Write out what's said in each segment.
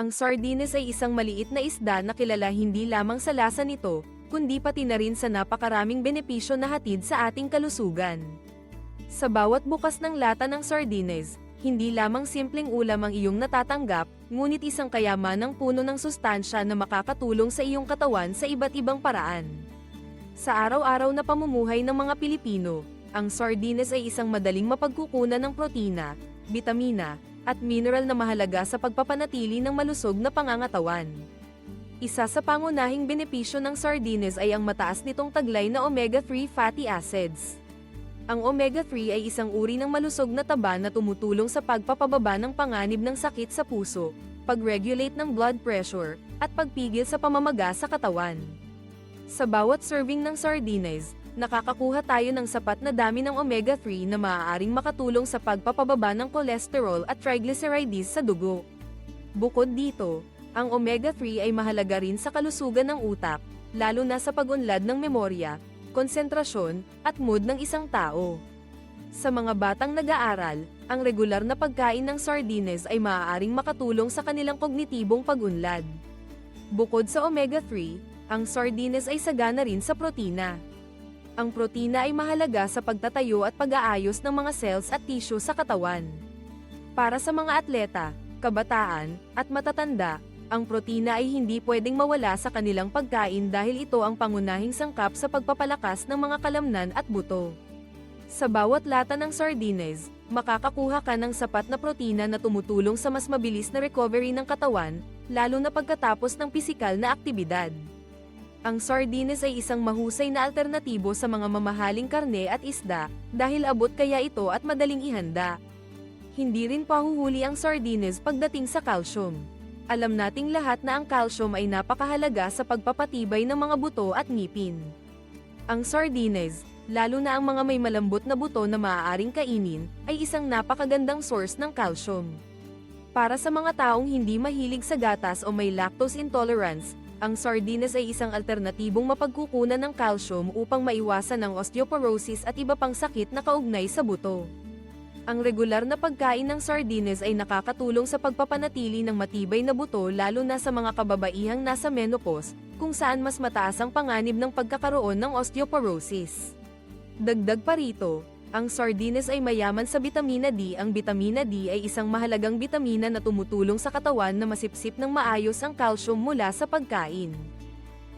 Ang sardines ay isang maliit na isda na kilala hindi lamang sa lasa nito, kundi pati na rin sa napakaraming benepisyo na hatid sa ating kalusugan. Sa bawat bukas ng lata ng sardines, hindi lamang simpleng ulam ang iyong natatanggap, ngunit isang kayamanang puno ng sustansya na makakatulong sa iyong katawan sa iba't ibang paraan. Sa araw-araw na pamumuhay ng mga Pilipino, ang sardines ay isang madaling mapagkukunan ng protina, bitamina, at mineral na mahalaga sa pagpapanatili ng malusog na pangangatawan. Isa sa pangunahing benepisyo ng sardines ay ang mataas nitong taglay na omega-3 fatty acids. Ang omega-3 ay isang uri ng malusog na taba na tumutulong sa pagpapababa ng panganib ng sakit sa puso, pag-regulate ng blood pressure, at pagpigil sa pamamaga sa katawan. Sa bawat serving ng sardines, nakakakuha tayo ng sapat na dami ng omega-3 na maaaring makatulong sa pagpapababa ng kolesterol at triglycerides sa dugo. Bukod dito, ang omega-3 ay mahalaga rin sa kalusugan ng utak, lalo na sa pag-unlad ng memorya, konsentrasyon, at mood ng isang tao. Sa mga batang nag-aaral, ang regular na pagkain ng sardines ay maaaring makatulong sa kanilang kognitibong pag-unlad. Bukod sa omega-3, ang sardines ay sagana rin sa protina. Ang protina ay mahalaga sa pagtatayo at pag-aayos ng mga cells at tissue sa katawan. Para sa mga atleta, kabataan, at matatanda, ang protina ay hindi pwedeng mawala sa kanilang pagkain dahil ito ang pangunahing sangkap sa pagpapalakas ng mga kalamnan at buto. Sa bawat lata ng sardines, makakakuha ka ng sapat na protina na tumutulong sa mas mabilis na recovery ng katawan, lalo na pagkatapos ng pisikal na aktibidad. Ang sardines ay isang mahusay na alternatibo sa mga mamahaling karne at isda, dahil abot kaya ito at madaling ihanda. Hindi rin pahuhuli ang sardines pagdating sa calcium. Alam nating lahat na ang calcium ay napakahalaga sa pagpapatibay ng mga buto at ngipin. Ang sardines, lalo na ang mga may malambot na buto na maaaring kainin, ay isang napakagandang source ng calcium. Para sa mga taong hindi mahilig sa gatas o may lactose intolerance, ang sardines ay isang alternatibong mapagkukunan ng calcium upang maiwasan ang osteoporosis at iba pang sakit na kaugnay sa buto. Ang regular na pagkain ng sardines ay nakakatulong sa pagpapanatili ng matibay na buto lalo na sa mga kababaihang nasa menopause, kung saan mas mataas ang panganib ng pagkakaroon ng osteoporosis. Dagdag pa rito, ang sardines ay mayaman sa bitamina D. Ang bitamina D ay isang mahalagang bitamina na tumutulong sa katawan na masipsip ng maayos ang calcium mula sa pagkain.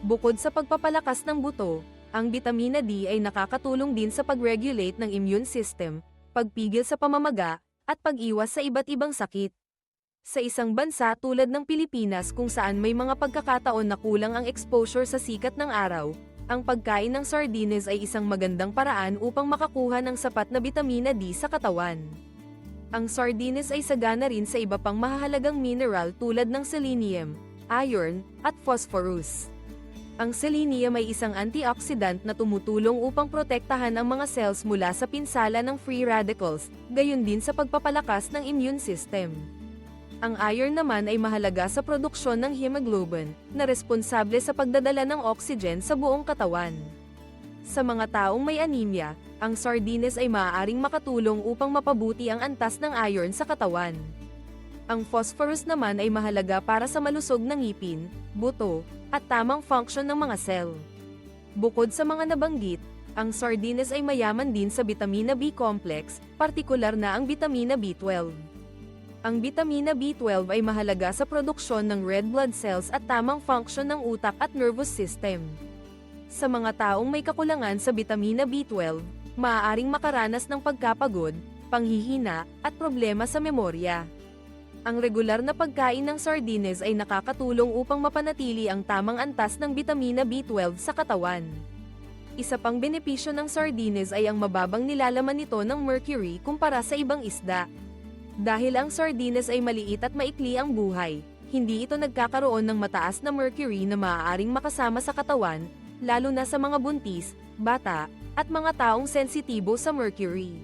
Bukod sa pagpapalakas ng buto, ang bitamina D ay nakakatulong din sa pag-regulate ng immune system, pagpigil sa pamamaga, at pag-iwas sa iba't ibang sakit. Sa isang bansa tulad ng Pilipinas kung saan may mga pagkakataon na kulang ang exposure sa sikat ng araw, ang pagkain ng sardines ay isang magandang paraan upang makakuha ng sapat na bitamina D sa katawan. Ang sardines ay sagana rin sa iba pang mahahalagang mineral tulad ng selenium, iron, at phosphorus. Ang selenium ay isang antioxidant na tumutulong upang protektahan ang mga cells mula sa pinsala ng free radicals, gayon din sa pagpapalakas ng immune system. Ang iron naman ay mahalaga sa produksyon ng hemoglobin, na responsable sa pagdadala ng oxygen sa buong katawan. Sa mga taong may anemia, ang sardines ay maaaring makatulong upang mapabuti ang antas ng iron sa katawan. Ang phosphorus naman ay mahalaga para sa malusog na ngipin, buto, at tamang function ng mga cell. Bukod sa mga nabanggit, ang sardines ay mayaman din sa vitamina B complex, partikular na ang vitamina B12. Ang vitamina B12 ay mahalaga sa produksyon ng red blood cells at tamang function ng utak at nervous system. Sa mga taong may kakulangan sa vitamina B12, maaaring makaranas ng pagkapagod, panghihina, at problema sa memorya. Ang regular na pagkain ng sardines ay nakakatulong upang mapanatili ang tamang antas ng vitamina B12 sa katawan. Isa pang benepisyo ng sardines ay ang mababang nilalaman nito ng mercury kumpara sa ibang isda. Dahil ang sardines ay maliit at maikli ang buhay, hindi ito nagkakaroon ng mataas na mercury na maaaring makasama sa katawan, lalo na sa mga buntis, bata, at mga taong sensitibo sa mercury.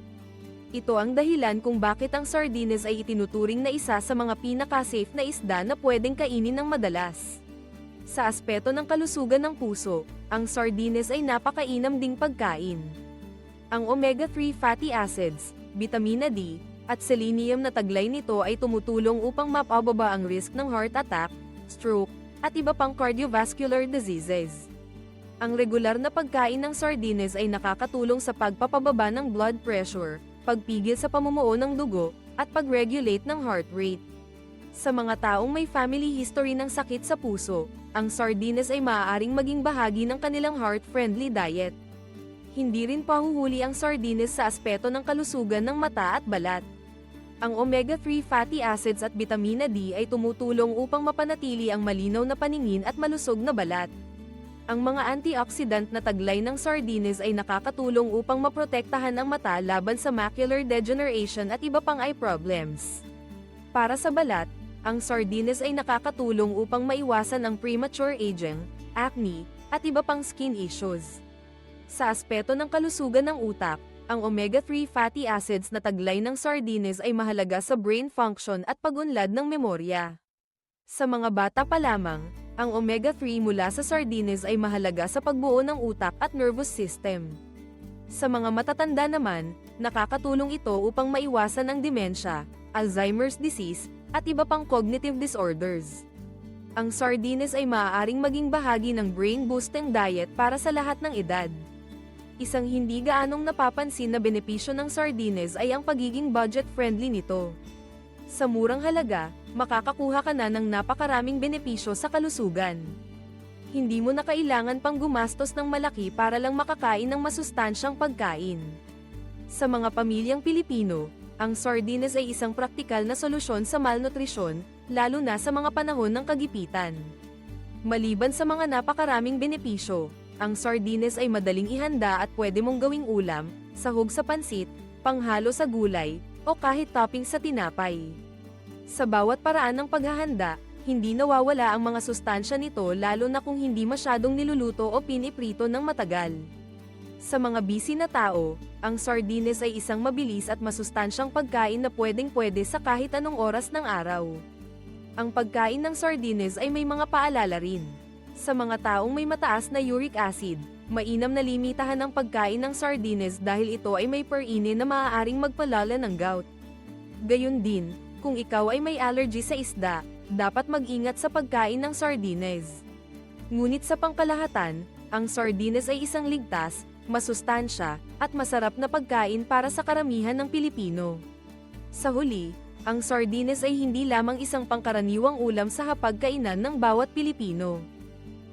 Ito ang dahilan kung bakit ang sardines ay itinuturing na isa sa mga pinaka-safe na isda na pwedeng kainin ng madalas. Sa aspeto ng kalusugan ng puso, ang sardines ay napakainam ding pagkain. Ang omega-3 fatty acids, vitamina D, At selenium na taglay nito ay tumutulong upang mapababa ang risk ng heart attack, stroke, at iba pang cardiovascular diseases. Ang regular na pagkain ng sardines ay nakakatulong sa pagpapababa ng blood pressure, pagpigil sa pamumuo ng dugo, at pag-regulate ng heart rate. Sa mga taong may family history ng sakit sa puso, ang sardines ay maaaring maging bahagi ng kanilang heart-friendly diet. Hindi rin pahuhuli ang sardines sa aspeto ng kalusugan ng mata at balat. Ang omega-3 fatty acids at vitamina D ay tumutulong upang mapanatili ang malinaw na paningin at malusog na balat. Ang mga antioxidant na taglay ng sardines ay nakakatulong upang maprotektahan ang mata laban sa macular degeneration at iba pang eye problems. Para sa balat, ang sardines ay nakakatulong upang maiwasan ang premature aging, acne, at iba pang skin issues. Sa aspeto ng kalusugan ng utak, ang omega-3 fatty acids na taglay ng sardines ay mahalaga sa brain function at pagunlad ng memorya. Sa mga bata pa lamang, ang omega-3 mula sa sardines ay mahalaga sa pagbuo ng utak at nervous system. Sa mga matatanda naman, nakakatulong ito upang maiwasan ang demensya, Alzheimer's disease, at iba pang cognitive disorders. Ang sardines ay maaaring maging bahagi ng brain-boosting diet para sa lahat ng edad. Isang hindi gaanong napapansin na benepisyo ng sardines ay ang pagiging budget-friendly nito. Sa murang halaga, makakakuha ka na ng napakaraming benepisyo sa kalusugan. Hindi mo na kailangan pang gumastos ng malaki para lang makakain ng masustansyang pagkain. Sa mga pamilyang Pilipino, ang sardines ay isang praktikal na solusyon sa malnutrisyon, lalo na sa mga panahon ng kagipitan. Maliban sa mga napakaraming benepisyo, ang sardines ay madaling ihanda at pwede mong gawing ulam, sahog sa pansit, panghalo sa gulay, o kahit topping sa tinapay. Sa bawat paraan ng paghahanda, hindi nawawala ang mga sustansya nito lalo na kung hindi masyadong niluluto o piniprito ng matagal. Sa mga busy na tao, ang sardines ay isang mabilis at masustansyang pagkain na pwedeng-pwede sa kahit anong oras ng araw. Ang pagkain ng sardines ay may mga paalala rin. Sa mga taong may mataas na uric acid, mainam na limitahan ang pagkain ng sardines dahil ito ay may perine na maaaring magpalala ng gout. Gayun din, kung ikaw ay may allergy sa isda, dapat mag-ingat sa pagkain ng sardines. Ngunit sa pangkalahatan, ang sardines ay isang ligtas, masustansya, at masarap na pagkain para sa karamihan ng Pilipino. Sa huli, ang sardines ay hindi lamang isang pangkaraniwang ulam sa hapagkainan ng bawat Pilipino.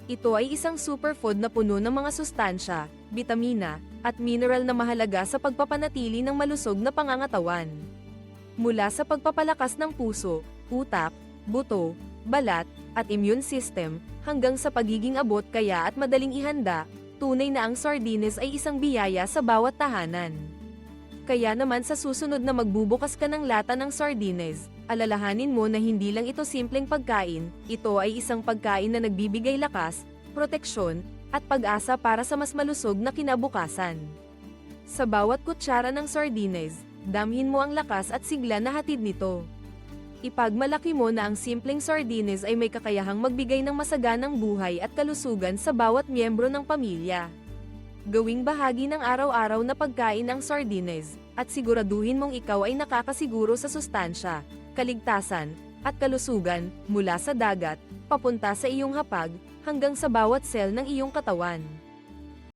Ito ay isang superfood na puno ng mga sustansya, bitamina, at mineral na mahalaga sa pagpapanatili ng malusog na pangangatawan. Mula sa pagpapalakas ng puso, utak, buto, balat, at immune system, hanggang sa pagiging abot kaya at madaling ihanda, tunay na ang sardines ay isang biyaya sa bawat tahanan. Kaya naman sa susunod na magbubukas ka ng lata ng sardines, alalahanin mo na hindi lang ito simpleng pagkain, ito ay isang pagkain na nagbibigay lakas, proteksyon, at pag-asa para sa mas malusog na kinabukasan. Sa bawat kutsara ng sardines, damhin mo ang lakas at sigla na hatid nito. Ipagmalaki mo na ang simpleng sardines ay may kakayahang magbigay ng masaganang buhay at kalusugan sa bawat miyembro ng pamilya. Gawing bahagi ng araw-araw na pagkain ang sardines, at siguraduhin mong ikaw ay nakakasiguro sa sustansya, kaligtasan, at kalusugan, mula sa dagat, papunta sa iyong hapag, hanggang sa bawat sel ng iyong katawan.